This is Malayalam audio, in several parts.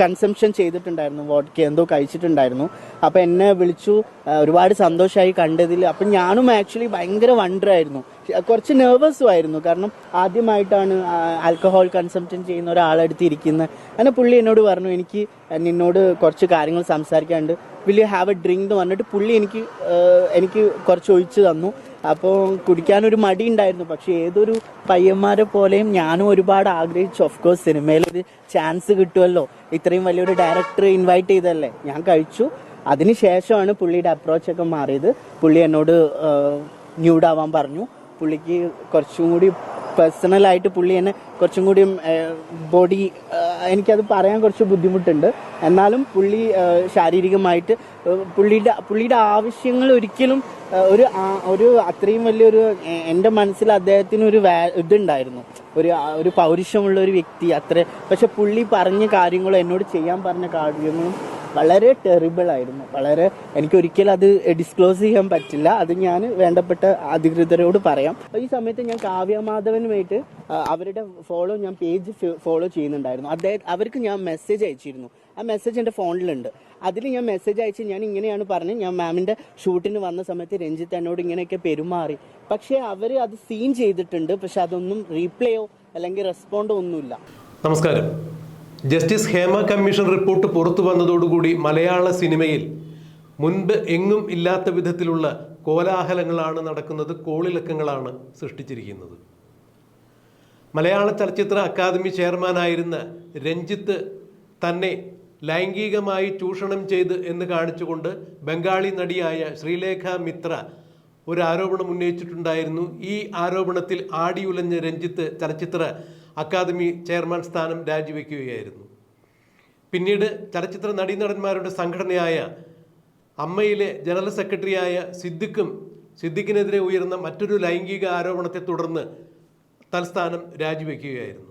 കൺസംഷൻ ചെയ്തിട്ടുണ്ടായിരുന്നു. വോഡ്ക എന്തോ കഴിച്ചിട്ടുണ്ടായിരുന്നു. അപ്പോൾ എന്നെ വിളിച്ചു ഒരുപാട് സന്തോഷമായി കണ്ടതിൽ അപ്പം ഞാനും ആക്ച്വലി ഭയങ്കര വണ്ടറായിരുന്നു കുറച്ച് നെർവസും ആയിരുന്നു. കാരണം ആദ്യമായിട്ടാണ് ആൽക്കഹോൾ കൺസംഷൻ ചെയ്യുന്ന ഒരാളെടുത്ത് ഇരിക്കുന്നത് അങ്ങനെ പുള്ളി എന്നോട് പറഞ്ഞു എനിക്ക് നിന്നോട് കുറച്ച് കാര്യങ്ങൾ സംസാരിക്കാനുണ്ട്. Will you have a drink എന്ന് പറഞ്ഞിട്ട് പുള്ളി എനിക്ക് എനിക്ക് കുറച്ച് ഒഴിച്ചു തന്നു. അപ്പോൾ കുടിക്കാനൊരു മടി ഉണ്ടായിരുന്നു പക്ഷെ ഏതൊരു പയ്യന്മാരെ പോലെയും ഞാനും ഒരുപാട് ആഗ്രഹിച്ചു. ഓഫ് കോഴ്സ് സിനിമയിലൊരു ചാൻസ് കിട്ടുമല്ലോ ഇത്രയും വലിയൊരു ഡയറക്ടർ ഇൻവൈറ്റ് ചെയ്തല്ലേ ഞാൻ കഴിച്ചു. അതിനുശേഷമാണ് പുള്ളിയുടെ അപ്രോച്ചൊക്കെ മാറിയത്. പുള്ളി എന്നോട് ന്യൂഡാവാൻ പറഞ്ഞു. പുള്ളിക്ക് കുറച്ചും കൂടി പേഴ്സണലായിട്ട് പുള്ളി എന്നെ കുറച്ചും കൂടി ബോഡി എനിക്കത് പറയാൻ കുറച്ച് ബുദ്ധിമുട്ടുണ്ട്. എന്നാലും പുള്ളി ശാരീരികമായിട്ട് പുള്ളിയുടെ പുള്ളിയുടെ ആവശ്യങ്ങൾ ഒരിക്കലും ഒരു ഒരു അത്രയും വലിയൊരു എന്റെ മനസ്സിൽ അദ്ദേഹത്തിന് ഒരു വാ ഇതുണ്ടായിരുന്നു. ഒരു ഒരു പൗരുഷമുള്ള ഒരു വ്യക്തി അത്ര. പക്ഷെ പുള്ളി പറഞ്ഞ കാര്യങ്ങളും എന്നോട് ചെയ്യാൻ പറഞ്ഞ കാര്യങ്ങളും വളരെ ടെറിബിൾ ആയിരുന്നു. വളരെ എനിക്ക് ഒരിക്കലും അത് ഡിസ്ക്ലോസ് ചെയ്യാൻ പറ്റില്ല. അത് ഞാൻ വേണ്ടപ്പെട്ട അധികൃതരോട് പറയാം. ഈ സമയത്ത് ഞാൻ കാവ്യമാധവനുമായിട്ട് അവരുടെ ഫോളോ ഞാൻ പേജ് ഫോളോ ചെയ്യുന്നുണ്ടായിരുന്നു. അദ്ദേഹം അവർക്ക് ഞാൻ മെസ്സേജ് അയച്ചിരുന്നു. ആ മെസ്സേജ് എന്റെ ഫോണിലുണ്ട് അതിൽ ഞാൻ മെസ്സേജ് അയച്ച് ഞാൻ ഇങ്ങനെയാണ് പറഞ്ഞത്. ഞാൻ മാമിന്റെ ഷൂട്ടിന് വന്ന സമയത്ത് രഞ്ജിത്ത് എന്നോട് ഇങ്ങനെയൊക്കെ പെരുമാറി. പക്ഷേ അവർ അത് സീൻ ചെയ്തിട്ടുണ്ട്. പക്ഷെ അതൊന്നും റീപ്ലേയോ അല്ലെങ്കിൽ റെസ്പോണ്ടോ ഒന്നുമില്ല. നമസ്കാരം. ജസ്റ്റിസ് ഹേമ കമ്മീഷൻ റിപ്പോർട്ട് പുറത്തു വന്നതോടുകൂടി മലയാള സിനിമയിൽ മുൻപ് എങ്ങും ഇല്ലാത്ത വിധത്തിലുള്ള കോലാഹലങ്ങളാണ് നടക്കുന്നത് കോളിളക്കങ്ങളാണ് സൃഷ്ടിച്ചിരിക്കുന്നത്. മലയാള ചലച്ചിത്ര അക്കാദമി ചെയർമാനായിരുന്ന രഞ്ജിത്ത് തന്നെ ലൈംഗികമായി ചൂഷണം ചെയ്ത് എന്ന് കാണിച്ചുകൊണ്ട് ബംഗാളി നടിയായ ശ്രീലേഖ മിത്ര ഒരു ആരോപണം ഉന്നയിച്ചിട്ടുണ്ടായിരുന്നു. ഈ ആരോപണത്തിൽ ആടിയുലഞ്ഞ രഞ്ജിത്ത് ചലച്ചിത്ര അക്കാദമി ചെയർമാൻ സ്ഥാനം രാജിവെക്കുകയായിരുന്നു. പിന്നീട് ചലച്ചിത്ര നടീനടന്മാരുടെ സംഘടനയായ അമ്മയിലെ ജനറൽ സെക്രട്ടറിയായ സിദ്ദിഖും സിദ്ദിഖിനെതിരെ ഉയർന്ന മറ്റൊരു ലൈംഗിക ആരോപണത്തെ തുടർന്ന് തൽസ്ഥാനം രാജിവെക്കുകയായിരുന്നു.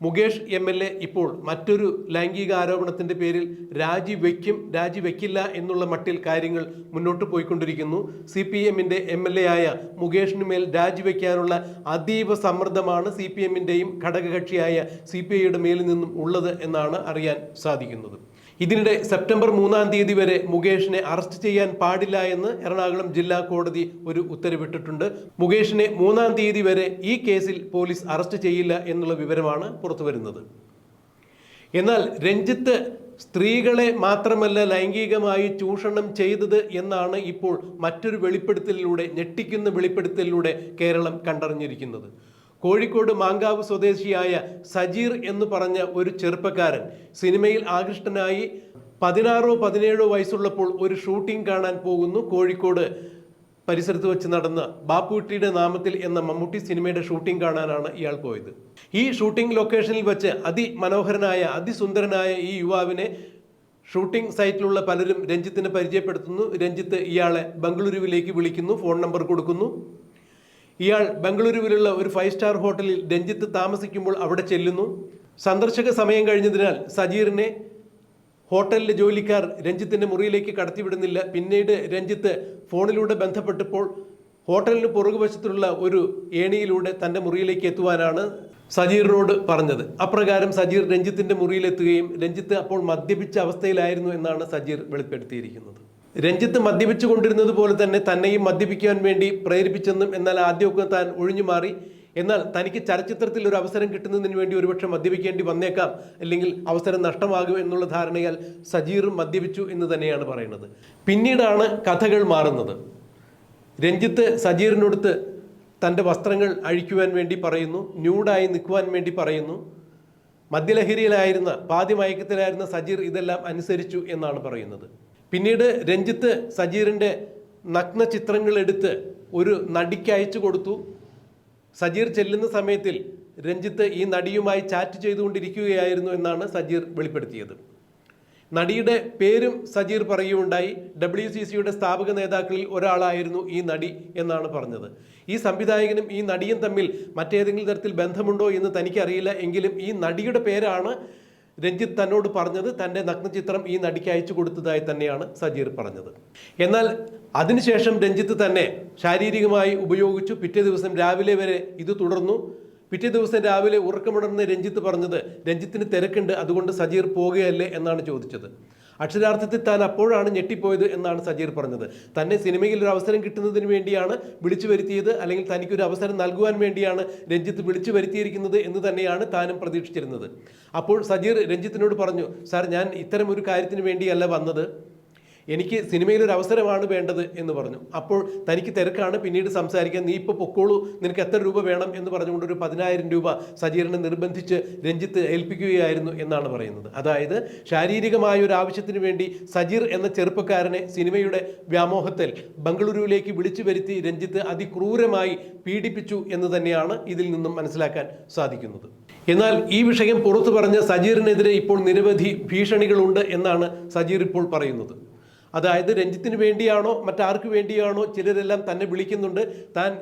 മുകേഷ് എം എൽ എ ഇപ്പോൾ മറ്റൊരു ലൈംഗിക ആരോപണത്തിന്റെ പേരിൽ രാജിവെക്കും രാജിവെക്കില്ല എന്നുള്ള മട്ടിൽ കാര്യങ്ങൾ മുന്നോട്ട് പോയിക്കൊണ്ടിരിക്കുന്നു. സി പി എമ്മിന്റെ എം എൽ എ ആയ മുകേഷിന് മേൽ രാജിവെക്കാനുള്ള അതീവ സമ്മർദ്ദമാണ് സി പി എമ്മിന്റെയും ഘടകകക്ഷിയായ സി പി ഐയുടെ മേലിൽ നിന്നും ഉള്ളത് എന്നാണ് അറിയാൻ സാധിക്കുന്നത്. ഇതിനിടെ സെപ്റ്റംബർ മൂന്നാം തീയതി വരെ മുകേഷിനെ അറസ്റ്റ് ചെയ്യാൻ പാടില്ല എന്ന് എറണാകുളം ജില്ലാ കോടതി ഒരു ഉത്തരവിട്ടിട്ടുണ്ട്. മുകേഷിനെ മൂന്നാം തീയതി വരെ ഈ കേസിൽ പോലീസ് അറസ്റ്റ് ചെയ്യില്ല എന്നുള്ള വിവരമാണ് പുറത്തുവരുന്നത് എന്നാൽ രഞ്ജിത്ത് സ്ത്രീകളെ മാത്രമല്ല ലൈംഗികമായി ചൂഷണം ചെയ്തത് എന്നാണ് ഇപ്പോൾ മറ്റൊരു വെളിപ്പെടുത്തലിലൂടെ ഞെട്ടിക്കുന്ന വെളിപ്പെടുത്തലിലൂടെ കേരളം കണ്ടറിഞ്ഞിരിക്കുന്നത്. കോഴിക്കോട് മാങ്കാവ് സ്വദേശിയായ സജീർ എന്ന് പറഞ്ഞ ഒരു ചെറുപ്പക്കാരൻ. സിനിമയിൽ ആകൃഷ്ടനായി പതിനാറോ പതിനേഴോ വയസ്സുള്ളപ്പോൾ ഒരു ഷൂട്ടിംഗ് കാണാൻ പോകുന്നു. കോഴിക്കോട് പരിസരത്ത് വെച്ച് നടന്ന ബാപ്പുട്ടിയുടെ നാമത്തിൽ എന്ന മമ്മൂട്ടി സിനിമയുടെ ഷൂട്ടിംഗ് കാണാനാണ് ഇയാൾ പോയത്. ഈ ഷൂട്ടിംഗ് ലൊക്കേഷനിൽ വെച്ച് അതിമനോഹരനായ അതിസുന്ദരനായ ഈ യുവാവിനെ ഷൂട്ടിംഗ് സൈറ്റിലുള്ള പലരും രഞ്ജിത്തിനെ പരിചയപ്പെടുത്തുന്നു. രഞ്ജിത്ത് ഇയാളെ ബംഗളൂരുവിലേക്ക് വിളിക്കുന്നു. ഫോൺ നമ്പർ കൊടുക്കുന്നു. ഇയാൾ ബംഗളൂരുവിലുള്ള ഒരു ഫൈവ് സ്റ്റാർ ഹോട്ടലിൽ രഞ്ജിത്ത് താമസിക്കുമ്പോൾ അവിടെ ചെല്ലുന്നു. സന്ദർശക സമയം കഴിഞ്ഞതിനാൽ സജീറിനെ ഹോട്ടലിലെ ജോലിക്കാർ രഞ്ജിത്തിന്റെ മുറിയിലേക്ക് കടത്തിവിടുന്നില്ല. പിന്നീട് രഞ്ജിത്ത് ഫോണിലൂടെ ബന്ധപ്പെട്ടപ്പോൾ ഹോട്ടലിന് പുറകുവശത്തുള്ള ഒരു ഏണിയിലൂടെ തന്റെ മുറിയിലേക്ക് എത്തുവാനാണ് സജീറിനോട് പറഞ്ഞത്. അപ്രകാരം സജീർ രഞ്ജിത്തിന്റെ മുറിയിലെത്തുകയും രഞ്ജിത്ത് അപ്പോൾ മദ്യപിച്ച അവസ്ഥയിലായിരുന്നു എന്നാണ് സജീർ വെളിപ്പെടുത്തിയിരിക്കുന്നത്. രഞ്ജിത്ത് മദ്യപിച്ചു കൊണ്ടിരുന്നത് പോലെ തന്നെ തന്നെയും മദ്യപിക്കാൻ വേണ്ടി പ്രേരിപ്പിച്ചെന്നും എന്നാൽ ആദ്യമൊക്കെ താൻ ഒഴിഞ്ഞു മാറി. എന്നാൽ തനിക്ക് ചലച്ചിത്രത്തിൽ ഒരു അവസരം കിട്ടുന്നതിന് വേണ്ടി ഒരുപക്ഷെ മദ്യപിക്കേണ്ടി വന്നേക്കാം. അല്ലെങ്കിൽ അവസരം നഷ്ടമാകും എന്നുള്ള ധാരണയാൽ സജീറും മദ്യപിച്ചു എന്ന് തന്നെയാണ് പറയുന്നത്. പിന്നീടാണ് കഥകൾ മാറുന്നത്. രഞ്ജിത്ത് സജീറിനടുത്ത് തന്റെ വസ്ത്രങ്ങൾ അഴിക്കുവാൻ വേണ്ടി പറയുന്നു. ന്യൂഡായി നിൽക്കുവാൻ വേണ്ടി പറയുന്നു. മദ്യലഹരിയിലായിരുന്ന പാതിമയക്കത്തിലായിരുന്ന സജീർ ഇതെല്ലാം അനുസരിച്ചു എന്നാണ് പറയുന്നത്. പിന്നീട് രഞ്ജിത്ത് സജീറിന്റെ നഗ്ന ചിത്രങ്ങളെടുത്ത് ഒരു നടിക്ക് അയച്ചു കൊടുത്തു. സജീർ ചെല്ലുന്ന സമയത്തിൽ രഞ്ജിത്ത് ഈ നടിയുമായി ചാറ്റ് ചെയ്തുകൊണ്ടിരിക്കുകയായിരുന്നു എന്നാണ് സജീർ വെളിപ്പെടുത്തിയത്. നടിയുടെ പേരും സജീർ പറയുകയുണ്ടായി. ഡബ്ല്യു സി സിയുടെ സ്ഥാപക നേതാക്കളിൽ ഒരാളായിരുന്നു ഈ നടി എന്നാണ് പറഞ്ഞത്. ഈ സംവിധായകനും ഈ നടിയും തമ്മിൽ മറ്റേതെങ്കിലും തരത്തിൽ ബന്ധമുണ്ടോ എന്ന് തനിക്കറിയില്ല. എങ്കിലും ഈ നടിയുടെ പേരാണ് രഞ്ജിത്ത് തന്നോട് പറഞ്ഞത് തന്റെ നഗ്നചിത്രം ഈ നടിക്ക് അയച്ചു കൊടുത്തതായി തന്നെയാണ് സജീർ പറഞ്ഞത്. എന്നാൽ അതിനുശേഷം രഞ്ജിത്ത് തന്നെ ശാരീരികമായി ഉപയോഗിച്ചു. പിറ്റേ ദിവസം രാവിലെ വരെ ഇത് തുടർന്നു. പിറ്റേ ദിവസം രാവിലെ ഉറക്കമുണർന്ന് രഞ്ജിത്ത് പറഞ്ഞത് രഞ്ജിത്തിന് തിരക്കുണ്ട് അതുകൊണ്ട് സജീർ പോകുകയല്ലേ എന്നാണ് ചോദിച്ചത്. അക്ഷരാർത്ഥത്തിൽ താൻ അപ്പോഴാണ് ഞെട്ടിപ്പോയത് എന്നാണ് സജീർ പറഞ്ഞത്. തന്നെ സിനിമയിൽ ഒരു അവസരം കിട്ടുന്നതിന് വേണ്ടിയാണ് വിളിച്ചു വരുത്തിയത്. അല്ലെങ്കിൽ തനിക്കൊരു അവസരം നൽകുവാൻ വേണ്ടിയാണ് രഞ്ജിത്ത് വിളിച്ചു വരുത്തിയിരിക്കുന്നത് എന്ന് തന്നെയാണ് താനും പ്രതീക്ഷിച്ചിരുന്നത്. അപ്പോൾ സജീർ രഞ്ജിത്തിനോട് പറഞ്ഞു സാർ ഞാൻ ഇത്തരം ഒരു കാര്യത്തിന് വേണ്ടിയല്ല വന്നത്. എനിക്ക് സിനിമയിൽ ഒരു അവസരമാണ് വേണ്ടത് എന്ന് പറഞ്ഞു. അപ്പോൾ തനിക്ക് തിരക്കാണ് പിന്നീട് സംസാരിക്കാൻ. നീ ഇപ്പോൾ പൊക്കോളൂ. നിനക്ക് എത്ര രൂപ വേണം എന്ന് പറഞ്ഞുകൊണ്ട് ഒരു പതിനായിരം രൂപ സജീറിനെ നിർബന്ധിച്ച് രഞ്ജിത്ത് ഏൽപ്പിക്കുകയായിരുന്നു എന്നാണ് പറയുന്നത്. അതായത് ശാരീരികമായ ഒരു ആവശ്യത്തിന് വേണ്ടി സജീർ എന്ന ചെറുപ്പക്കാരനെ സിനിമയുടെ വ്യാമോഹത്തിൽ ബംഗളൂരുവിലേക്ക് വിളിച്ചു വരുത്തി രഞ്ജിത്ത് അതിക്രൂരമായി പീഡിപ്പിച്ചു എന്ന് തന്നെയാണ് ഇതിൽ നിന്നും മനസ്സിലാക്കാൻ സാധിക്കുന്നത്. എന്നാൽ ഈ വിഷയം പുറത്തു പറഞ്ഞ സജീറിനെതിരെ ഇപ്പോൾ നിരവധി ഭീഷണികളുണ്ട് എന്നാണ് സജീർ ഇപ്പോൾ പറയുന്നത്. അതായത് രഞ്ജിത്തിന് വേണ്ടിയാണോ മറ്റാർക്ക് വേണ്ടിയാണോ ചിലരെല്ലാം തന്നെ വിളിക്കുന്നുണ്ട്. താൻ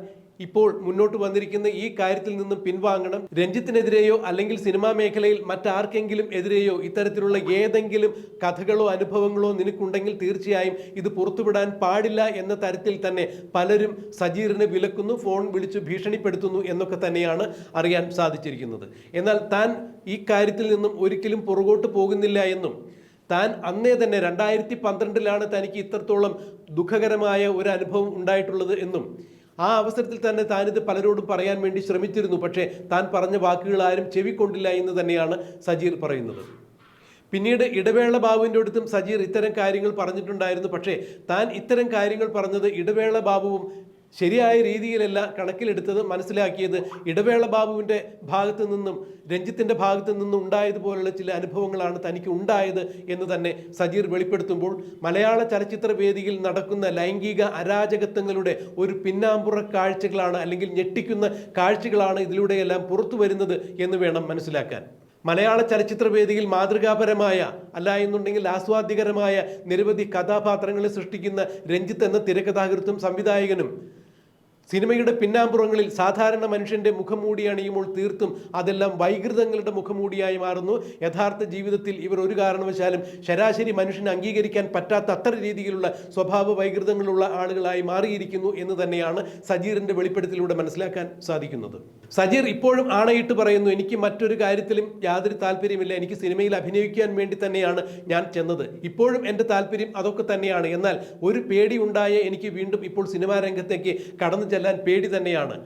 ഇപ്പോൾ മുന്നോട്ട് വന്നിരിക്കുന്ന ഈ കാര്യത്തിൽ നിന്നും പിൻവാങ്ങണം. രഞ്ജിത്തിനെതിരെയോ അല്ലെങ്കിൽ സിനിമാ മേഖലയിൽ മറ്റാർക്കെങ്കിലും എതിരെയോ ഇത്തരത്തിലുള്ള ഏതെങ്കിലും കഥകളോ അനുഭവങ്ങളോ നിനക്കുണ്ടെങ്കിൽ തീർച്ചയായും ഇത് പുറത്തുവിടാൻ പാടില്ല എന്ന തരത്തിൽ തന്നെ പലരും സജീറിനെ വിലക്കുന്നു ഫോൺ വിളിച്ച് ഭീഷണിപ്പെടുത്തുന്നു എന്നൊക്കെ തന്നെയാണ് അറിയാൻ സാധിച്ചിരിക്കുന്നത്. എന്നാൽ താൻ ഈ കാര്യത്തിൽ നിന്നും ഒരിക്കലും പുറകോട്ട് പോകുന്നില്ല എന്നും താൻ അന്നേ തന്നെ രണ്ടായിരത്തി പന്ത്രണ്ടിലാണ് തനിക്ക് ഇത്രത്തോളം ദുഃഖകരമായ ഒരു അനുഭവം ഉണ്ടായിട്ടുള്ളത് എന്നും ആ അവസരത്തിൽ തന്നെ താനിത് പലരോടും പറയാൻ വേണ്ടി ശ്രമിച്ചിരുന്നു. പക്ഷേ താൻ പറഞ്ഞ വാക്കുകൾ ആരും ചെവിക്കൊണ്ടില്ല എന്ന് തന്നെയാണ് സജീർ പറയുന്നത്. പിന്നീട് ഇടവേള ബാബുവിന്റെ അടുത്തും സജീർ ഇത്തരം കാര്യങ്ങൾ പറഞ്ഞിട്ടുണ്ടായിരുന്നു. പക്ഷേ താൻ ഇത്തരം കാര്യങ്ങൾ പറഞ്ഞത് ഇടവേള ബാബുവും ശരിയായ രീതിയിലല്ല കണക്കിലെടുത്തത് മനസ്സിലാക്കിയത് ഇടവേള ബാബുവിന്റെ ഭാഗത്തു നിന്നും രഞ്ജിത്തിന്റെ ഭാഗത്തു നിന്നും ഉണ്ടായതുപോലുള്ള ചില അനുഭവങ്ങളാണ് തനിക്ക് ഉണ്ടായത് എന്ന് തന്നെ സജീർ വെളിപ്പെടുത്തുമ്പോൾ മലയാള ചലച്ചിത്ര വേദിയിൽ നടക്കുന്ന ലൈംഗിക അരാജകത്വങ്ങളുടെ ഒരു പിന്നാമ്പുറ കാഴ്ചകളാണ് അല്ലെങ്കിൽ ഞെട്ടിക്കുന്ന കാഴ്ചകളാണ് ഇതിലൂടെയെല്ലാം പുറത്തു വരുന്നത് എന്ന് വേണം മനസ്സിലാക്കാൻ. മലയാള ചലച്ചിത്രവേദിയിൽ മാതൃകാപരമായ അല്ല എന്നുണ്ടെങ്കിൽ ആസ്വാദ്യകരമായ നിരവധി കഥാപാത്രങ്ങളെ സൃഷ്ടിക്കുന്ന രഞ്ജിത്ത് എന്ന തിരക്കഥാകൃത്തും സംവിധായകനും സിനിമയുടെ പിന്നാമ്പുറങ്ങളിൽ സാധാരണ മനുഷ്യന്റെ മുഖംമൂടി അണിയുമ്പോൾ തീർത്തും അതെല്ലാം വൈകൃതങ്ങളുടെ മുഖംമൂടിയായി മാറുന്നു. യഥാർത്ഥ ജീവിതത്തിൽ ഇവർ ഒരു കാരണവശാലും ശരാശരി മനുഷ്യനെ അംഗീകരിക്കാൻ പറ്റാത്ത അത്ര രീതിയിലുള്ള സ്വഭാവ വൈകൃതങ്ങളുള്ള ആളുകളായി മാറിയിരിക്കുന്നു എന്ന് തന്നെയാണ് സജീറിന്റെ വെളിപ്പെടുത്തലിലൂടെ മനസ്സിലാക്കാൻ സാധിക്കുന്നത്. സജീർ ഇപ്പോഴും ആണയിട്ട് പറയുന്നു എനിക്ക് മറ്റൊരു കാര്യത്തിലും യാതൊരു താല്പര്യമില്ല. എനിക്ക് സിനിമയിൽ അഭിനയിക്കാൻ വേണ്ടി തന്നെയാണ് ഞാൻ ചെന്നത്. ഇപ്പോഴും എന്റെ താല്പര്യം അതൊക്കെ തന്നെയാണ്. എന്നാൽ ഒരു പേടി ഉണ്ടായ എനിക്ക് വീണ്ടും ഇപ്പോൾ സിനിമാ രംഗത്തേക്ക് കടന്നു ചെല്ലാൻ പേടി തന്നെയാണ്.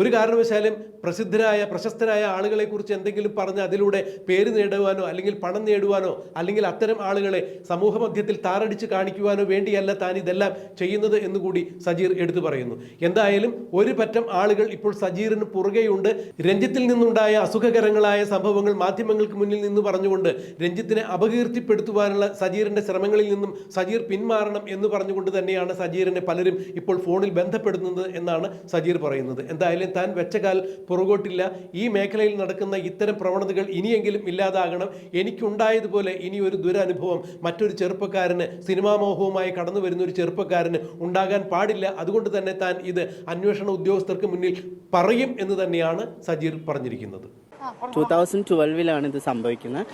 ഒരു കാരണവശാലും പ്രസിദ്ധരായ പ്രശസ്തരായ ആളുകളെ കുറിച്ച് എന്തെങ്കിലും പറഞ്ഞ് അതിലൂടെ പേര് നേടുവാനോ അല്ലെങ്കിൽ പണം നേടുവാനോ അല്ലെങ്കിൽ അത്തരം ആളുകളെ സമൂഹ മധ്യത്തിൽ താറടിച്ച് കാണിക്കുവാനോ വേണ്ടിയല്ല താൻ ഇതെല്ലാം ചെയ്യുന്നത് എന്നുകൂടി സജീർ എടുത്തു പറയുന്നു. എന്തായാലും ഒരു പറ്റം ആളുകൾ ഇപ്പോൾ സജീറിന് പുറകെയുണ്ട്. രഞ്ജിത്തിൽ നിന്നുണ്ടായ അസുഖകരങ്ങളായ സംഭവങ്ങൾ മാധ്യമങ്ങൾക്ക് മുന്നിൽ നിന്ന് പറഞ്ഞുകൊണ്ട് രഞ്ജിത്തിനെ അപകീർത്തിപ്പെടുത്തുവാനുള്ള സജീറിന്റെ ശ്രമങ്ങളിൽ നിന്നും സജീർ പിന്മാറണം എന്ന് പറഞ്ഞുകൊണ്ട് തന്നെയാണ് സജീറിനെ പലരും ഇപ്പോൾ ഫോണിൽ ബന്ധപ്പെടുന്നത് എന്നാണ് സജീർ പറയുന്നത്. എന്തായാലും താൻ വെച്ചകാൽ പുറകോട്ടില്ല. ഈ മേഖലയിൽ നടക്കുന്ന ഇത്തരം പ്രവണതകൾ ഇനിയെങ്കിലും ഇല്ലാതാകണം. എനിക്കുണ്ടായതുപോലെ ഇനി ഒരു ദുരനുഭവം. മറ്റൊരു ചെറുപ്പക്കാരന് സിനിമാ മോഹവുമായി കടന്നു വരുന്ന ഒരു ചെറുപ്പക്കാരന് ഉണ്ടാകാൻ പാടില്ല. അതുകൊണ്ട് തന്നെ താൻ ഇത് അന്വേഷണ ഉദ്യോഗസ്ഥർക്ക് മുന്നിൽ പറയും എന്ന് തന്നെയാണ് സജീർ പറഞ്ഞിരിക്കുന്നത്. ടൂ തൗസൻഡ് ട്വൽവിലാണ് ഇത് സംഭവിക്കുന്നത്.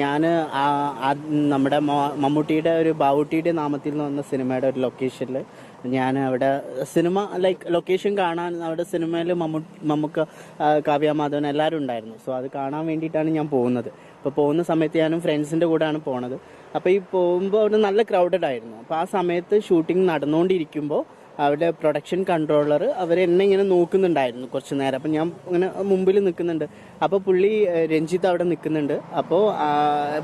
ഞാൻ നമ്മുടെ മമ്മൂട്ടിയുടെ ഒരു ബാവുട്ടിയുടെ നാമത്തിൽ എന്ന് വന്ന സിനിമയുടെ ഒരു ലൊക്കേഷനിൽ ഞാൻ അവിടെ സിനിമ ലൈക്ക് ലൊക്കേഷൻ കാണാൻ അവിടെ സിനിമയിൽ മമ്മു മമ്മൂക്ക കാവ്യ മാധവൻ എല്ലാവരും ഉണ്ടായിരുന്നു. സോ അത് കാണാൻ വേണ്ടിയിട്ടാണ് ഞാൻ പോകുന്നത്. അപ്പോൾ പോകുന്ന സമയത്ത് ഞാനും ഫ്രണ്ട്സിന്റെ കൂടെയാണ് പോണത്. അപ്പോൾ ഈ പോകുമ്പോൾ അവിടെ നല്ല ക്രൗഡഡ് ആയിരുന്നു. അപ്പോൾ ആ സമയത്ത് ഷൂട്ടിംഗ് നടന്നുകൊണ്ടിരിക്കുമ്പോൾ അവിടെ പ്രൊഡക്ഷൻ കൺട്രോളർ അവർ എന്നെ ഇങ്ങനെ നോക്കുന്നുണ്ടായിരുന്നു കുറച്ച് നേരം. അപ്പം ഞാൻ ഇങ്ങനെ മുമ്പിൽ നിൽക്കുന്നുണ്ട്. അപ്പോൾ പുള്ളി രഞ്ജിത്ത് അവിടെ നിൽക്കുന്നുണ്ട്. അപ്പോൾ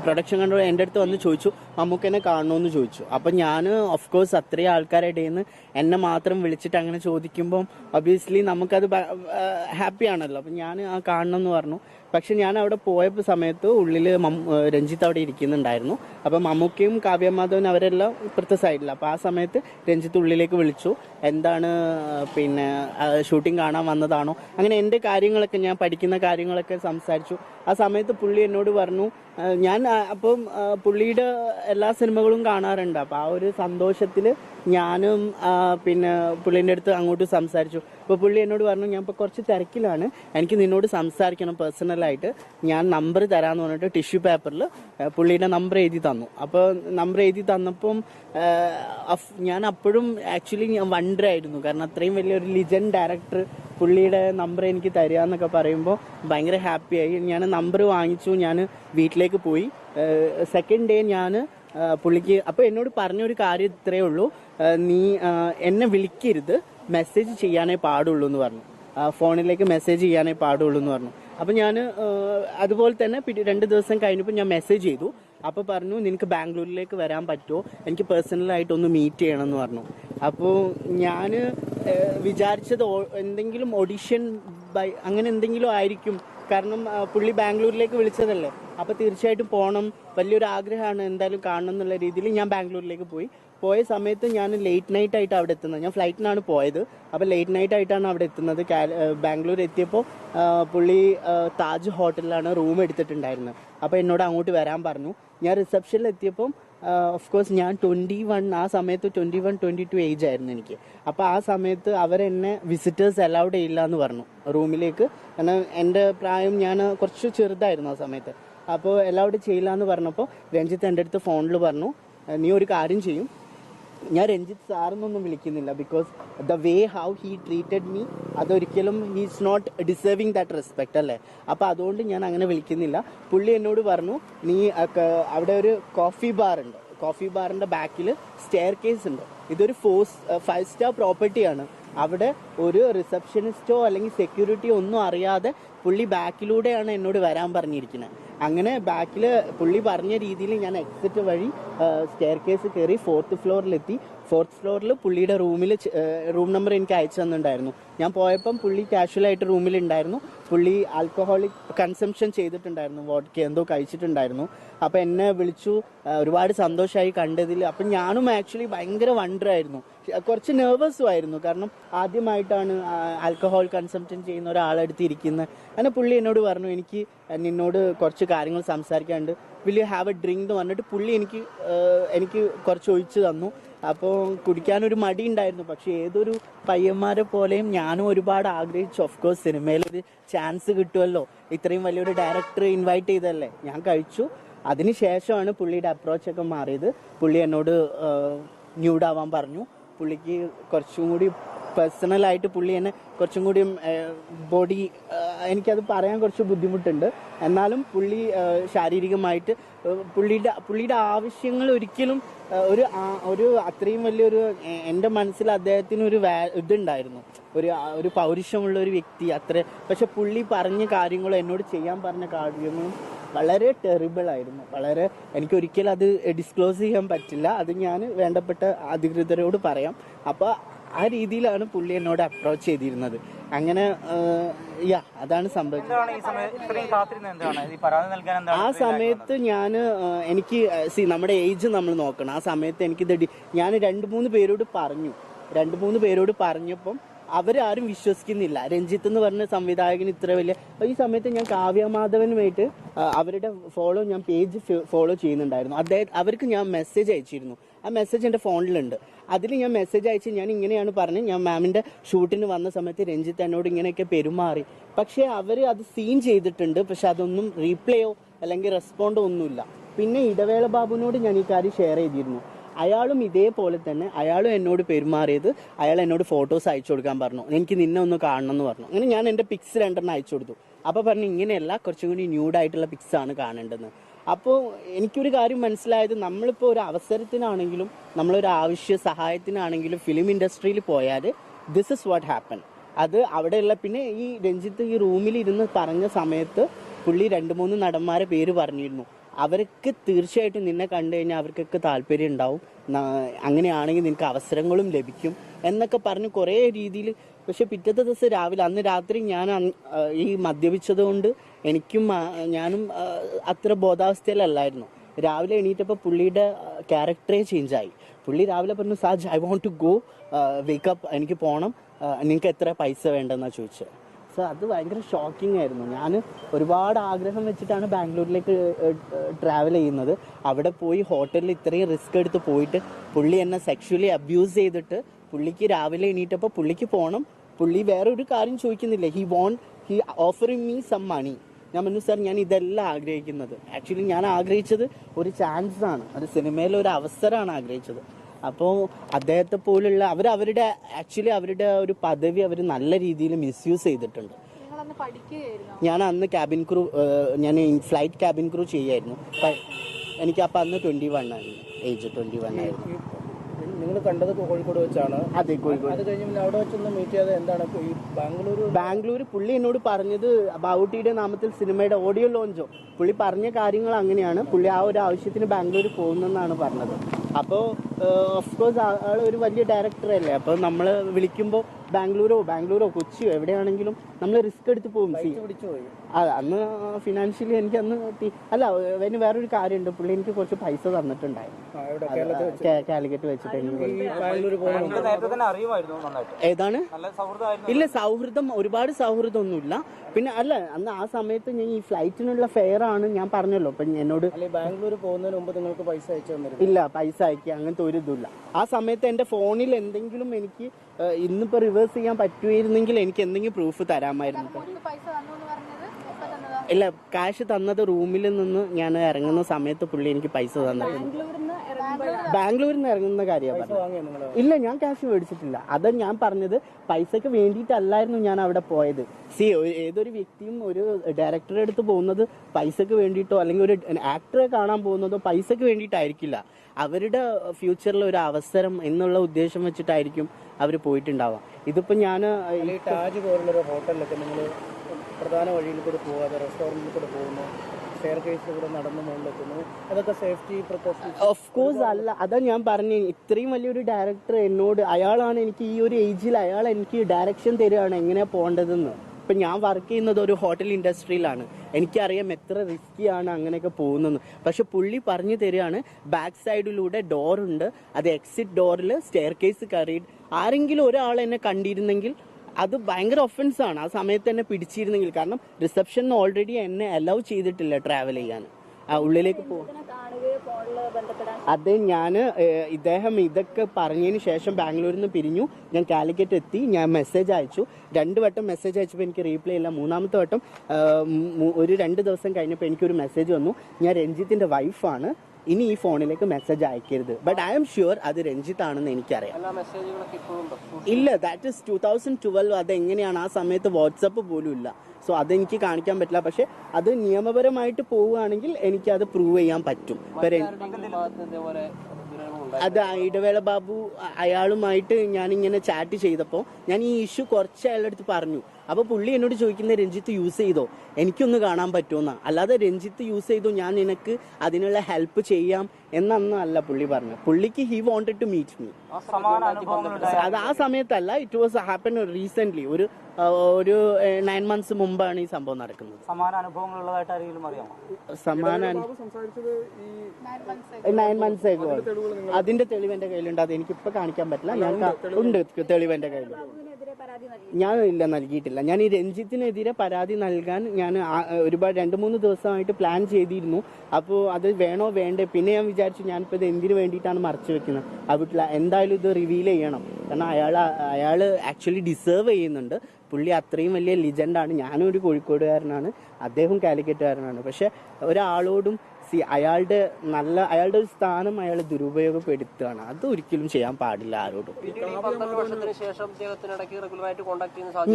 പ്രൊഡക്ഷൻ കൺട്രോളർ എന്റെ അടുത്ത് വന്ന് ചോദിച്ചു മമ്മൂക്കനെ കാണണമെന്ന് ചോദിച്ചു. അപ്പം ഞാൻ ഓഫ് കോഴ്സ് അത്രയും ആൾക്കാരുടെ നിന്ന് എന്നെ മാത്രം വിളിച്ചിട്ട് അങ്ങനെ ചോദിക്കുമ്പം ഒബിയസ്ലി നമുക്കത് ഹാപ്പി ആണല്ലോ. അപ്പം ഞാൻ ആ കാണണം എന്ന് പറഞ്ഞു. പക്ഷെ ഞാൻ അവിടെ പോയ സമയത്ത് ഉള്ളിൽ രഞ്ജിത്ത് അവിടെ ഇരിക്കുന്നുണ്ടായിരുന്നു. അപ്പം മമ്മൂക്കയും കാവ്യ മാധവനും അവരെല്ലാം ഇപ്പുറത്തെ സൈഡിൽ അപ്പോൾ ആ സമയത്ത് രഞ്ജിത്ത് ഉള്ളിലേക്ക് വിളിച്ചു. എന്താണ് പിന്നെ ഷൂട്ടിംഗ് കാണാൻ വന്നതാണോ? അങ്ങനെ എന്റെ കാര്യങ്ങളൊക്കെ ഞാൻ പഠിക്കുന്ന കാര്യങ്ങളൊക്കെ സംസാരിച്ചു. ആ സമയത്ത് പുള്ളി എന്നോട് പറഞ്ഞു ഞാൻ അപ്പം പുള്ളിയുടെ എല്ലാ സിനിമകളും കാണാറുണ്ട്. അപ്പോൾ ആ ഒരു സന്തോഷത്തിൽ ഞാനും പിന്നെ പുള്ളീന്റെ അടുത്ത് അങ്ങോട്ട് സംസാരിച്ചു. അപ്പോൾ പുള്ളി എന്നോട് പറഞ്ഞു ഞാൻ ഇപ്പോൾ കുറച്ച് തിരക്കിലാണ്. എനിക്ക് നിന്നോട് സംസാരിക്കണം പേഴ്സണലായിട്ട് ഞാൻ നമ്പർ തരാമെന്ന് പറഞ്ഞിട്ട് ടിഷ്യൂ പേപ്പറിൽ പുള്ളിയുടെ നമ്പർ എഴുതി തന്നു. അപ്പോൾ നമ്പർ എഴുതി തന്നപ്പം ഞാൻ അപ്പോഴും ആക്ച്വലി ഞാൻ വണ്ടർ ആയിരുന്നു കാരണം അത്രയും വലിയൊരു ലിജൻ ഡയറക്ടർ പുള്ളിയുടെ നമ്പർ എനിക്ക് തരിക എന്നൊക്കെ പറയുമ്പോൾ ഭയങ്കര ഹാപ്പിയായി ഞാൻ നമ്പർ വാങ്ങിച്ചു. ഞാൻ വീട്ടിലേക്ക് പോയി. സെക്കൻഡ് ഡേ ഞാൻ പുള്ളിക്ക് അപ്പോൾ എന്നോട് പറഞ്ഞൊരു കാര്യം ഇത്രയേ ഉള്ളൂ. നീ എന്നെ വിളിക്കരുത്. മെസ്സേജ് ചെയ്യാനേ പാടുള്ളൂ എന്ന് പറഞ്ഞു. ഫോണിലേക്ക് മെസ്സേജ് ചെയ്യാനേ പാടുള്ളൂ എന്ന് പറഞ്ഞു. അപ്പോൾ ഞാൻ അതുപോലെ തന്നെ രണ്ട് ദിവസം കഴിഞ്ഞപ്പോൾ ഞാൻ മെസ്സേജ് ചെയ്തു. അപ്പോൾ പറഞ്ഞു നിനക്ക് ബാംഗ്ലൂരിലേക്ക് വരാൻ പറ്റുമോ? എനിക്ക് പേഴ്സണലായിട്ട് ഒന്ന് മീറ്റ് ചെയ്യണം എന്ന് പറഞ്ഞു. അപ്പോൾ ഞാൻ വിചാരിച്ചത് എന്തെങ്കിലും ഓഡിഷൻ ബൈ അങ്ങനെ എന്തെങ്കിലും ആയിരിക്കും. കാരണം പുള്ളി ബാംഗ്ലൂരിലേക്ക് വിളിച്ചതല്ലേ? അപ്പോൾ തീർച്ചയായിട്ടും പോകണം വലിയൊരു ആഗ്രഹമാണ് എന്തായാലും കാണണം എന്നുള്ള രീതിയിൽ ഞാൻ ബാംഗ്ലൂരിലേക്ക് പോയി. പോയ സമയത്ത് ഞാൻ ലേറ്റ് നൈറ്റ് ആയിട്ട് അവിടെ എത്തുന്നത്. ഞാൻ ഫ്ലൈറ്റിനാണ് പോയത്. അപ്പോൾ ലേറ്റ് നൈറ്റ് ആയിട്ടാണ് അവിടെ എത്തുന്നത്. ബാംഗ്ലൂർ എത്തിയപ്പോൾ പുള്ളി താജ് ഹോട്ടലിലാണ് റൂം എടുത്തിട്ടുണ്ടായിരുന്നത്. അപ്പോൾ എന്നോട് അങ്ങോട്ട് വരാൻ പറഞ്ഞു. ഞാൻ റിസപ്ഷനിൽ എത്തിയപ്പോൾ ഓഫ് കോഴ്സ് ഞാൻ ട്വന്റി വൺ ആ സമയത്ത് twenty one twenty two age ആയിരുന്നു എനിക്ക്. അപ്പോൾ ആ സമയത്ത് അവരെന്നെ വിസിറ്റേഴ്സ് അലൗഡ് ചെയ്യില്ല എന്ന് പറഞ്ഞു റൂമിലേക്ക്. കാരണം എന്റെ പ്രായം ഞാൻ കുറച്ച് ചെറുതായിരുന്നു ആ സമയത്ത്. അപ്പോൾ എല്ലാവരും ചെയ്യില്ല എന്ന് പറഞ്ഞപ്പോൾ രഞ്ജിത്ത് എന്റെ അടുത്ത് ഫോണിൽ പറഞ്ഞു നീ ഒരു കാര്യം ചെയ്യും. ഞാൻ രഞ്ജിത്ത് സാറെന്നൊന്നും വിളിക്കുന്നില്ല because the way how he treated me അതൊരിക്കലും he's not deserving that respect അല്ലേ? അപ്പോൾ അതുകൊണ്ട് ഞാൻ അങ്ങനെ വിളിക്കുന്നില്ല. പുള്ളി എന്നോട് പറഞ്ഞു നീ അവിടെ ഒരു കോഫി ബാർ ഉണ്ട്. കോഫി ബാറിന്റെ ബാക്കിൽ സ്റ്റെയർ കേസ് ഉണ്ട്. ഇതൊരു ഫോർ ഫൈവ് സ്റ്റാർ പ്രോപ്പർട്ടിയാണ് അവിടെ ഒരു റിസപ്ഷനിസ്റ്റോ അല്ലെങ്കിൽ സെക്യൂരിറ്റിയോ ഒന്നും അറിയാതെ പുള്ളി ബാക്കിലൂടെയാണ് എന്നോട് വരാൻ പറഞ്ഞിരിക്കുന്നത് അങ്ങനെ ബാക്കിൽ പുള്ളി പറഞ്ഞ രീതിയിൽ ഞാൻ എക്സിറ്റ് വഴി സ്റ്റെയർ കേസ് കയറി ഫോർത്ത് ഫ്ലോറിലെത്തി ഫോർത്ത് ഫ്ലോറിൽ പുള്ളിയുടെ റൂമിൽ റൂം നമ്പർ എനിക്ക് അയച്ചു തന്നിട്ടുണ്ടായിരുന്നു. ഞാൻ പോയപ്പം പുള്ളി കാഷ്വലായിട്ട് റൂമിലുണ്ടായിരുന്നു. പുള്ളി ആൽക്കഹോളിക് കൺസംഷൻ ചെയ്തിട്ടുണ്ടായിരുന്നു. വോഡ്ക എന്തോ കഴിച്ചിട്ടുണ്ടായിരുന്നു. അപ്പോൾ എന്നെ വിളിച്ചു. ഒരുപാട് സന്തോഷമായി കണ്ടതിൽ അപ്പം ഞാനും ആക്ച്വലി ഭയങ്കര വണ്ടറായിരുന്നു. കുറച്ച് നെർവസും ആയിരുന്നു. കാരണം ആദ്യമായിട്ടാണ് ആൽക്കഹോൾ കൺസംഷൻ ചെയ്യുന്ന ഒരാളെടുത്ത് ഇരിക്കുന്നത് അങ്ങനെ പുള്ളി എന്നോട് പറഞ്ഞു എനിക്ക് നിന്നോട് കുറച്ച് കാര്യങ്ങൾ സംസാരിക്കാനുണ്ട്. Will you have a drink എന്ന് പറഞ്ഞിട്ട് പുള്ളി എനിക്ക് എനിക്ക് കുറച്ച് ഒഴിച്ചു തന്നു. അപ്പോൾ കുടിക്കാനൊരു മടി ഉണ്ടായിരുന്നു പക്ഷേ ഏതൊരു പയ്യന്മാരെ പോലെയും ഞാനും ഒരുപാട് ആഗ്രഹിച്ചു. ഓഫ് കോഴ്സ് സിനിമയിലൊരു ചാൻസ് കിട്ടുമല്ലോ ഇത്രയും വലിയൊരു ഡയറക്ടർ ഇൻവൈറ്റ് ചെയ്തല്ലേ ഞാൻ കഴിച്ചു. അതിന് ശേഷമാണ് പുള്ളിയുടെ അപ്രോച്ച് ഒക്കെ മാറിയത്. പുള്ളി എന്നോട് ന്യൂഡാവാൻ പറഞ്ഞു. പുള്ളിക്ക് കുറച്ചും കൂടി പേഴ്സണലായിട്ട് പുള്ളി എന്നെ കുറച്ചും കൂടി ബോഡി എനിക്കത് പറയാൻ കുറച്ച് ബുദ്ധിമുട്ടുണ്ട്. എന്നാലും പുള്ളി ശാരീരികമായിട്ട് പുള്ളിയുടെ പുള്ളിയുടെ ആവശ്യങ്ങൾ ഒരിക്കലും ഒരു ഒരു അത്രയും വലിയൊരു എന്റെ മനസ്സിൽ അദ്ദേഹത്തിന് ഒരു വാ ഇതുണ്ടായിരുന്നു. ഒരു ഒരു പൗരുഷമുള്ള ഒരു വ്യക്തി അത്ര. പക്ഷെ പുള്ളി പറഞ്ഞ കാര്യങ്ങളും എന്നോട് ചെയ്യാൻ പറഞ്ഞ കാര്യങ്ങളും വളരെ ടെറിബിൾ ആയിരുന്നു. വളരെ എനിക്ക് ഒരിക്കലും അത് ഡിസ്ക്ലോസ് ചെയ്യാൻ പറ്റില്ല. അത് ഞാൻ വേണ്ടപ്പെട്ട അധികൃതരോട് പറയാം. അപ്പോൾ ആ രീതിയിലാണ് പുള്ളി എന്നോട് അപ്രോച്ച് ചെയ്തിരുന്നത്. അങ്ങനെ യാ അതാണ് സംഭവിച്ചത്. ആ സമയത്ത് ഞാൻ എനിക്ക് സി നമ്മുടെ ഏജ് നമ്മൾ നോക്കണം. ആ സമയത്ത് എനിക്ക് ഞാൻ രണ്ട് മൂന്ന് പേരോട് പറഞ്ഞു. രണ്ട് മൂന്ന് പേരോട് പറഞ്ഞപ്പം അവരാരും വിശ്വസിക്കുന്നില്ല. രഞ്ജിത്ത് എന്ന് പറഞ്ഞ സംവിധായകൻ ഇത്ര വലിയ അപ്പൊ ഈ സമയത്ത് ഞാൻ കാവ്യമാധവനുമായിട്ട് അവരുടെ ഫോളോ ഞാൻ പേജ് ഫോളോ ചെയ്യുന്നുണ്ടായിരുന്നു. അദ്ദേഹം അവർക്ക് ഞാൻ മെസ്സേജ് അയച്ചിരുന്നു. ആ മെസ്സേജ് എന്റെ ഫോണിലുണ്ട്. അതിൽ ഞാൻ മെസ്സേജ് അയച്ച് ഞാൻ ഇങ്ങനെയാണ് പറഞ്ഞത്. ഞാൻ മാമിന്റെ ഷൂട്ടിന് വന്ന സമയത്ത് രഞ്ജിത്ത് എന്നോട് ഇങ്ങനെയൊക്കെ പെരുമാറി. പക്ഷേ അവർ അത് സീൻ ചെയ്തിട്ടുണ്ട്. പക്ഷെ അതൊന്നും റീപ്ലേയോ അല്ലെങ്കിൽ റെസ്പോണ്ടോ ഒന്നുമില്ല പിന്നെ ഇടവേള ബാബുവിനോട് ഞാൻ ഈ കാര്യം ഷെയർ ചെയ്തിരുന്നു. അയാളും ഇതേപോലെ തന്നെ അയാളും എന്നോട് പെരുമാറിയത്. അയാൾ എന്നോട് ഫോട്ടോസ് അയച്ചു കൊടുക്കാൻ പറഞ്ഞു. എനിക്ക് നിന്നെ ഒന്ന് കാണണം എന്ന് പറഞ്ഞു. അങ്ങനെ ഞാൻ എന്റെ പിക്സ് രണ്ടെണ്ണം അയച്ചു കൊടുത്തു. അപ്പോൾ പറഞ്ഞു ഇങ്ങനെയല്ല കുറച്ചും കൂടി ന്യൂഡായിട്ടുള്ള പിക്സാണ് കാണേണ്ടത്. അപ്പോൾ എനിക്കൊരു കാര്യം മനസ്സിലായത് നമ്മളിപ്പോൾ ഒരു അവസരത്തിനാണെങ്കിലും നമ്മളൊരു ആവശ്യ സഹായത്തിനാണെങ്കിലും ഫിലിം ഇൻഡസ്ട്രിയിൽ പോയാൽ ദിസ് ഇസ് വാട്ട് ഹാപ്പൻ അത് അവിടെയുള്ള പിന്നെ ഈ രഞ്ജിത്ത് ഈ റൂമിൽ ഇരുന്ന് പറഞ്ഞ സമയത്ത് പുള്ളി രണ്ട് മൂന്ന് നടന്മാരെ പേര് പറഞ്ഞിരുന്നു. അവർക്ക് തീർച്ചയായിട്ടും നിന്നെ കണ്ടു കഴിഞ്ഞാൽ അവർക്കൊക്കെ താല്പര്യം ഉണ്ടാവും. അങ്ങനെയാണെങ്കിൽ നിനക്ക് അവസരങ്ങളും ലഭിക്കും എന്നൊക്കെ പറഞ്ഞ് കുറേ രീതിയിൽ പക്ഷെ പിറ്റത്തെ ദിവസം രാവിലെ അന്ന് രാത്രി ഞാൻ ഈ മദ്യപിച്ചത് കൊണ്ട് എനിക്കും ഞാനും അത്ര ബോധാവസ്ഥയിലല്ലായിരുന്നു. രാവിലെ എണീറ്റപ്പോൾ പുള്ളിയുടെ ക്യാരക്ടറേ ചേഞ്ചായി പുള്ളി രാവിലെ പറഞ്ഞു Saj I want to go wake up എനിക്ക് പോകണം നിങ്ങൾക്ക് എത്ര പൈസ വേണ്ടെന്നാണ് ചോദിച്ചത് സോ അത് ഭയങ്കര ഷോക്കിംഗ് ആയിരുന്നു. ഞാൻ ഒരുപാട് ആഗ്രഹം വെച്ചിട്ടാണ് ബാംഗ്ലൂരിലേക്ക് ട്രാവൽ ചെയ്യുന്നത്. അവിടെ പോയി ഹോട്ടലിൽ ഇത്രയും റിസ്ക് എടുത്ത് പോയിട്ട് പുള്ളി എന്നെ സെക്ഷുവലി അബ്യൂസ് ചെയ്തിട്ട് പുള്ളിക്ക് രാവിലെ എണീറ്റപ്പോൾ പുള്ളിക്ക് പോകണം പുള്ളി വേറെ ഒരു കാര്യം ചോദിക്കുന്നില്ല. He want he offering me some money ഞാൻ പറഞ്ഞു സാർ ഞാൻ ഇതെല്ലാം ആഗ്രഹിക്കുന്നത്. ആക്ച്വലി ഞാൻ ആഗ്രഹിച്ചത് ഒരു ചാൻസ് ആണ്. ഒരു സിനിമയിൽ ഒരു അവസരമാണ് ആഗ്രഹിച്ചത്. അപ്പോൾ അദ്ദേഹത്തെ പോലുള്ള അവർ അവരുടെ ആക്ച്വലി അവരുടെ ഒരു പദവി അവർ നല്ല രീതിയിൽ മിസ്യൂസ് ചെയ്തിട്ടുണ്ട്. ഞാൻ അന്ന് ക്യാബിൻ ക്രൂ ഞാൻ ഫ്ലൈറ്റ് ക്യാബിൻ ക്രൂ ചെയ്യായിരുന്നു. എനിക്ക് അപ്പം അന്ന് ട്വന്റി വൺ ആയിരുന്നു. ഏജ് ട്വന്റി വൺ ആയിരുന്നു നിങ്ങൾ കണ്ടത് കോഴിക്കോട് വെച്ചാണ്. അതെ കോഴിക്കോട്. അത് കഴിഞ്ഞ് പിന്നെ അവിടെ വെച്ചൊന്ന് മീറ്റ് ചെയ്യാതെ എന്താണ്? ഈ ബാംഗ്ലൂർ ബാംഗ്ലൂർ പുള്ളി എന്നോട് പറഞ്ഞത് ബാവുട്ടിയുടെ നാമത്തിൽ സിനിമയുടെ ഓഡിയോ ലോഞ്ചോ. പുള്ളി പറഞ്ഞ കാര്യങ്ങൾ അങ്ങനെയാണ്. പുള്ളി ആ ഒരു ആവശ്യത്തിന് ബാംഗ്ലൂർ പോകുന്നെന്നാണ് പറഞ്ഞത്. അപ്പോൾ ഓഫ് കോഴ്സ് ആൾ ഒരു വലിയ ഡയറക്ടറല്ലേ അപ്പോൾ നമ്മൾ വിളിക്കുമ്പോൾ ബാംഗ്ലൂരോ ബാംഗ്ലൂരോ കൊച്ചിയോ എവിടെയാണെങ്കിലും നമ്മൾ റിസ്ക് എടുത്ത് പോകും. ആ അന്ന് ഫിനാൻഷ്യലി എനിക്ക് അന്ന് അല്ല അതിന് വേറൊരു കാര്യമുണ്ട്. പുള്ളി എനിക്ക് കുറച്ച് പൈസ തന്നിട്ടുണ്ടായിരുന്നു. കാലിക്കറ്റ് വെച്ചിട്ട് എനിക്ക് ഈ ബാംഗ്ലൂർ നേരത്തെ തന്നെ അറിയുമായിരുന്നു നന്നായിട്ട്. ഏതാണ്? ഇല്ല സൗഹൃദം ഒരുപാട് സൗഹൃദം ഒന്നുമില്ല പിന്നെ അല്ല അന്ന് ആ സമയത്ത് ഞാൻ ഈ ഫ്ലൈറ്റിനുള്ള ഫെയർ ആണ് ഞാൻ പറഞ്ഞല്ലോ. അപ്പൊ എന്നോട് അല്ലെ ബാംഗ്ലൂർ പോകുന്നതിന് മുമ്പ് നിങ്ങൾക്ക് പൈസ അയച്ചു ഇല്ല പൈസ അയക്കുക അങ്ങനത്തെ ഒരു ഇതുമില്ല. ആ സമയത്ത് എന്റെ ഫോണിൽ എന്തെങ്കിലും എനിക്ക് ഇന്നിപ്പോൾ ഇന്നിപ്പോ റിവേഴ്സ് ചെയ്യാൻ പറ്റുമായിരുന്നെങ്കിൽ എനിക്ക് എന്തെങ്കിലും പ്രൂഫ് തരാമായിരുന്നു മുൻപ് പൈസ തന്നു എന്ന് പറഞ്ഞത് എപ്പോ തന്നതാ ഇല്ല കാശ് തന്നത് റൂമിൽ നിന്ന് ഞാൻ ഇറങ്ങുന്ന സമയത്ത് പുള്ളി എനിക്ക് പൈസ തന്നത് ബാംഗ്ലൂരിൽ നിന്ന് ഇറങ്ങുന്ന കാര്യമാണ് പറഞ്ഞത്. ഇല്ല ഞാൻ ക്യാഷ് മേടിച്ചിട്ടില്ല. അത് ഞാൻ പറഞ്ഞത് പൈസക്ക് വേണ്ടിയിട്ടല്ലായിരുന്നു ഞാൻ അവിടെ പോയത്. സി ഏതൊരു വ്യക്തിയും ഒരു ഡയറക്ടറെ അടുത്ത് പോകുന്നത് പൈസക്ക് വേണ്ടിയിട്ടോ അല്ലെങ്കിൽ ഒരു ആക്ടറെ കാണാൻ പോകുന്നതോ പൈസക്ക് വേണ്ടിയിട്ടായിരിക്കില്ല. അവരുടെ ഫ്യൂച്ചറിൽ ഒരു അവസരം എന്നുള്ള ഉദ്ദേശം വെച്ചിട്ടായിരിക്കും അവർ പോയിട്ടുണ്ടാവുക. ഇതിപ്പോൾ ഞാൻ പോലുള്ളൊരു ഹോട്ടലിലൊക്കെ നിങ്ങൾ പ്രധാന വഴിയിൽ കൂടെ പോകാതെ റെസ്റ്റോറന്റിൽ കൂടെ പോകുന്നു ഓഫ് കോഴ്സ് അല്ല അതാ ഞാൻ പറഞ്ഞു ഇത്രയും വലിയൊരു ഡയറക്ടർ എന്നോട് അയാളാണ് എനിക്ക് ഈ ഒരു ഏജിൽ അയാൾ എനിക്ക് ഡയറക്ഷൻ തരികയാണ് എങ്ങനെയാ പോകേണ്ടതെന്ന്. ഇപ്പൊ ഞാൻ വർക്ക് ചെയ്യുന്നത് ഒരു ഹോട്ടൽ ഇൻഡസ്ട്രിയിലാണ് എനിക്കറിയാം എത്ര റിസ്കിയാണ് അങ്ങനെയൊക്കെ പോകുന്നത് പക്ഷെ പുള്ളി പറഞ്ഞു തരികയാണ് ബാക്ക് സൈഡിലൂടെ ഡോർ ഉണ്ട് അത് എക്സിറ്റ് ഡോറിൽ സ്റ്റെയർ കേസ് കയറിയിട്ട് ആരെങ്കിലും ഒരാൾ എന്നെ കണ്ടിരുന്നെങ്കിൽ അത് ഭയങ്കര ഒഫൻസ് ആണ്. ആ സമയത്ത് തന്നെ പിടിച്ചിരുന്നെങ്കിൽ. കാരണം റിസപ്ഷൻ ഓൾറെഡി എന്നെ അലൗ ചെയ്തിട്ടില്ല ട്രാവൽ ചെയ്യാൻ. ആ ഉള്ളിലേക്ക് പോകും അത് ഞാൻ ഇദ്ദേഹം ഇതൊക്കെ പറഞ്ഞതിന് ശേഷം ബാംഗ്ലൂരിൽ നിന്ന് പിരിഞ്ഞു. ഞാൻ കാലിക്കറ്റ് എത്തി. ഞാൻ മെസ്സേജ് അയച്ചു. രണ്ട് വട്ടം മെസ്സേജ് അയച്ചപ്പോൾ എനിക്ക് റീപ്ലൈ ഇല്ല. മൂന്നാമത്തെ വട്ടം ഒരു രണ്ട് ദിവസം കഴിഞ്ഞപ്പോൾ എനിക്കൊരു മെസ്സേജ് വന്നു. ഞാൻ രഞ്ജിത്തിന്റെ വൈഫാണ് ഇനി ഈ ഫോണിലേക്ക് മെസ്സേജ് അയക്കരുത്. ബട്ട് ഐ എം ഷുവർ അത് രഞ്ജിത്ത് ആണെന്ന് എനിക്കറിയാം ഇല്ല that is two thousand twelve അത് എങ്ങനെയാണ്? ആ സമയത്ത് വാട്സപ്പ് പോലും ഇല്ല. സോ അതെനിക്ക് കാണിക്കാൻ പറ്റില്ല. പക്ഷെ അത് നിയമപരമായിട്ട് പോവുകയാണെങ്കിൽ എനിക്ക് അത് പ്രൂവ് ചെയ്യാൻ പറ്റും. അത് ഇടവേള ബാബു അയാളുമായിട്ട് അയാളുമായിട്ട് ഞാനിങ്ങനെ ചാറ്റ് ചെയ്തപ്പോൾ ഞാൻ ഈ ഇഷ്യൂ കുറച്ച് അയാളുടെ അടുത്ത് പറഞ്ഞു. അപ്പൊ പുള്ളി എന്നോട് ചോദിക്കുന്ന രഞ്ജിത്ത് യൂസ് ചെയ്തോ? എനിക്കൊന്ന് കാണാൻ പറ്റുമെന്ന. അല്ലാതെ രഞ്ജിത്ത് യൂസ് ചെയ്തോ? ഞാൻ നിനക്ക് അതിനുള്ള ഹെൽപ്പ് ചെയ്യാം എന്നൊന്നും അല്ല പുള്ളി പറഞ്ഞു പുള്ളിക്ക് he wanted to meet me അത് ആ സമയത്തല്ല ഇറ്റ് വാസ് ഹാപ്പൻ റീസെന്റ് ഒരു ഒരു നയൻ മന്ത്സ് മുമ്പാണ് ഈ സംഭവം നടക്കുന്നത്. സമാന അനുഭവങ്ങളുള്ളതായിട്ട് ആരെങ്കിലും അറിയാമോ? സമാന നയൻ മന്ത്സ് അതിന്റെ തെളിവ് എന്റെ കയ്യിലുണ്ട്. അത് എനിക്ക് ഇപ്പൊ കാണിക്കാൻ പറ്റില്ല. ഞാൻ ഉണ്ട് തെളിവ് എന്റെ കയ്യിൽ ഞാൻ ഇല്ല നൽകിയിട്ടില്ല. ഞാൻ ഈ രഞ്ജിത്തിനെതിരെ പരാതി നൽകാൻ ഞാൻ ഒരുപാട് രണ്ട് മൂന്ന് ദിവസമായിട്ട് പ്ലാൻ ചെയ്തിരുന്നു. അപ്പോൾ അത് വേണോ വേണ്ടേ? പിന്നെ ഞാൻ വിചാരിച്ചു ഞാനിപ്പോൾ ഇത് എന്തിനു വേണ്ടിയിട്ടാണ് മറച്ചു വെക്കുന്നത്? അവിടെ എന്തായാലും ഇത് റിവീൽ ചെയ്യണം. കാരണം അയാൾ അയാൾ ആക്ച്വലി ഡിസേർവ് ചെയ്യുന്നുണ്ട്. പുള്ളി അത്രയും വലിയ ലിജൻഡാണ് ഞാനും ഒരു കോഴിക്കോടുകാരനാണ്. അദ്ദേഹം കാലിക്കറ്റുകാരനാണ്. പക്ഷെ ഒരാളോടും സി അയാളുടെ നല്ല അയാളുടെ ഒരു സ്ഥാനം അയാൾ ദുരുപയോഗപ്പെടുത്തുകയാണ്. അത് ഒരിക്കലും ചെയ്യാൻ പാടില്ല ആരോടും.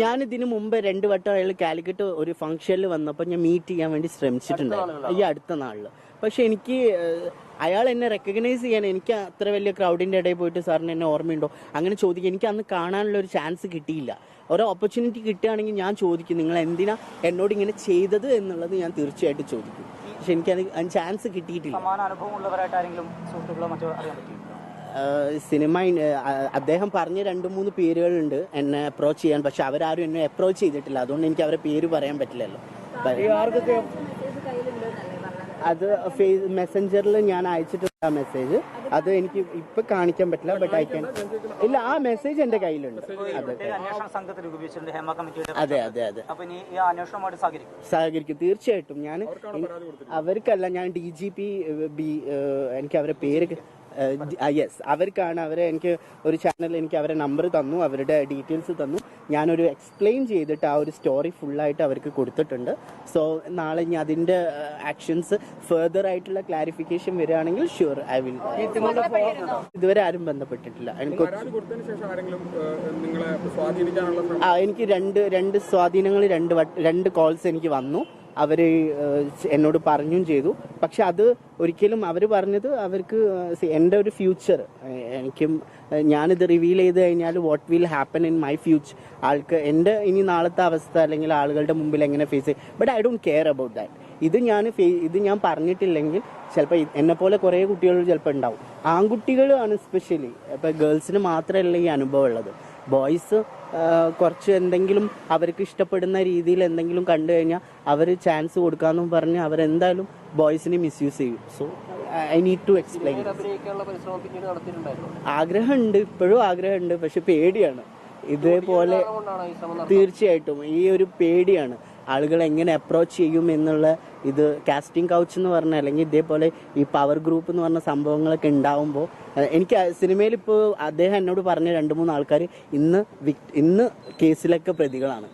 ഞാൻ ഇതിനു മുമ്പ് രണ്ട് വട്ടം അയാൾ കാലിക്കറ്റ് ഒരു ഫംഗ്ഷനിൽ വന്നപ്പോൾ ഞാൻ മീറ്റ് ചെയ്യാൻ വേണ്ടി ശ്രമിച്ചിട്ടുണ്ടായിരുന്നു. ഈ അടുത്ത നാളിൽ പക്ഷെ എനിക്ക് അയാൾ എന്നെ റെക്കഗ്നൈസ് ചെയ്യാൻ എനിക്ക് അത്ര വലിയ ക്രൗഡിന്റെ ഇടയിൽ പോയിട്ട് സാറിന് എന്നെ ഓർമ്മയുണ്ടോ? അങ്ങനെ ചോദിക്കുക എനിക്ക് അന്ന് കാണാനുള്ള ഒരു ചാൻസ് കിട്ടിയില്ല. ഒരു ഓപ്പർച്യൂണിറ്റി കിട്ടുകയാണെങ്കിൽ ഞാൻ ചോദിക്കും നിങ്ങൾ എന്തിനാ എന്നോട് ഇങ്ങനെ ചെയ്തത് എന്നുള്ളത് ഞാൻ തീർച്ചയായിട്ടും ചോദിക്കും. പക്ഷെ എനിക്ക് അത് ചാൻസ് കിട്ടിയിട്ടില്ല. സിനിമ അദ്ദേഹം പറഞ്ഞ രണ്ട് മൂന്ന് പേരുകളുണ്ട് എന്നെ അപ്രോച്ച് ചെയ്യാൻ പക്ഷെ അവരാരും എന്നെ അപ്രോച്ച് ചെയ്തിട്ടില്ല. അതുകൊണ്ട് എനിക്ക് അവരെ പേര് പറയാൻ പറ്റില്ലല്ലോ. അത് ഫേസ് മെസ്സഞ്ചറിൽ ഞാൻ അയച്ചിട്ടുള്ള ആ മെസ്സേജ് അത് എനിക്ക് ഇപ്പൊ കാണിക്കാൻ പറ്റില്ല ബട്ട് അയക്കാൻ ഇല്ല ആ മെസ്സേജ് എന്റെ കയ്യിലുണ്ട്. അതെ അതെ അതെ സഹകരിക്കും. തീർച്ചയായിട്ടും. ഞാൻ അവർക്കല്ല ഞാൻ ഡി ജി പി ബി എനിക്ക് അവരെ പേര് യെസ് അവർക്കാണ് അവരെ എനിക്ക് ഒരു ചാനൽ എനിക്ക് അവരെ നമ്പർ തന്നു അവരുടെ ഡീറ്റെയിൽസ് തന്നു. ഞാനൊരു എക്സ്പ്ലെയിൻ ചെയ്തിട്ട് ആ ഒരു സ്റ്റോറി ഫുള്ളായിട്ട് അവർക്ക് കൊടുത്തിട്ടുണ്ട്. സോ നാളെ ഇനി അതിന്റെ ആക്ഷൻസ് ഫെർദർ ആയിട്ടുള്ള ക്ലാരിഫിക്കേഷൻ വരികയാണെങ്കിൽ ഷുവർ ഐ വിൽ ഇതുവരെ ആരും ബന്ധപ്പെട്ടിട്ടില്ല. എനിക്ക് എനിക്ക് രണ്ട് രണ്ട് സ്വാധീനങ്ങൾ രണ്ട് രണ്ട് കോൾസ് എനിക്ക് വന്നു. അവർ എന്നോട് പറഞ്ഞും ചെയ്തു. പക്ഷെ അത് ഒരിക്കലും അവർ പറഞ്ഞത് അവർക്ക് എന്റെ ഒരു ഫ്യൂച്ചർ എനിക്കും ഞാനിത് റിവീൽ ചെയ്ത് കഴിഞ്ഞാൽ what will happen in my future ആൾക്ക് എന്റെ ഇനി നാളത്തെ അവസ്ഥ അല്ലെങ്കിൽ ആളുകളുടെ മുമ്പിൽ എങ്ങനെ ഫേസ് ചെയ്യും? But I don't care about that ഇത് ഞാൻ ഇത് ഞാൻ പറഞ്ഞിട്ടില്ലെങ്കിൽ ചിലപ്പോൾ എന്നെ പോലെ കുറേ കുട്ടികൾ ചിലപ്പോൾ ഉണ്ടാവും. ആൺകുട്ടികളാണ് സ്പെഷ്യലി ഇപ്പോൾ ഗേൾസിന് മാത്രമല്ല ഈ അനുഭവം ഉള്ളത്. ബോയ്സ് കുറച്ച് എന്തെങ്കിലും അവർക്ക് ഇഷ്ടപ്പെടുന്ന രീതിയിൽ എന്തെങ്കിലും കണ്ടു കഴിഞ്ഞാൽ അവർ ചാൻസ് കൊടുക്കാമെന്നും പറഞ്ഞ് അവരെന്തായാലും ബോയ്സിനെ മിസ്യൂസ് ചെയ്യും. So I need to explain ആഗ്രഹം ഉണ്ട് ഇപ്പോഴും ആഗ്രഹം ആഗ്രഹമുണ്ട് ഇപ്പോഴും ആഗ്രഹമുണ്ട് പക്ഷെ പേടിയാണ്. ഇതേപോലെ തീർച്ചയായിട്ടും ഈ ഒരു പേടിയാണ്. ആളുകൾ എങ്ങനെ അപ്രോച്ച് ചെയ്യും എന്നുള്ള ഇത് കാസ്റ്റിംഗ് കൗച്ച് എന്ന് പറഞ്ഞ അല്ലെങ്കിൽ ഇതേപോലെ ഈ പവർ ഗ്രൂപ്പ് എന്ന് പറഞ്ഞ സംഭവങ്ങളൊക്കെ ഉണ്ടാവുമ്പോൾ എനിക്ക് സിനിമയിൽ ഇപ്പോൾ അദ്ദേഹം എന്നോട് പറഞ്ഞ രണ്ട് മൂന്ന് ആൾക്കാർ ഇന്ന് ഇന്ന് കേസിലൊക്കെ പ്രതികളാണ്.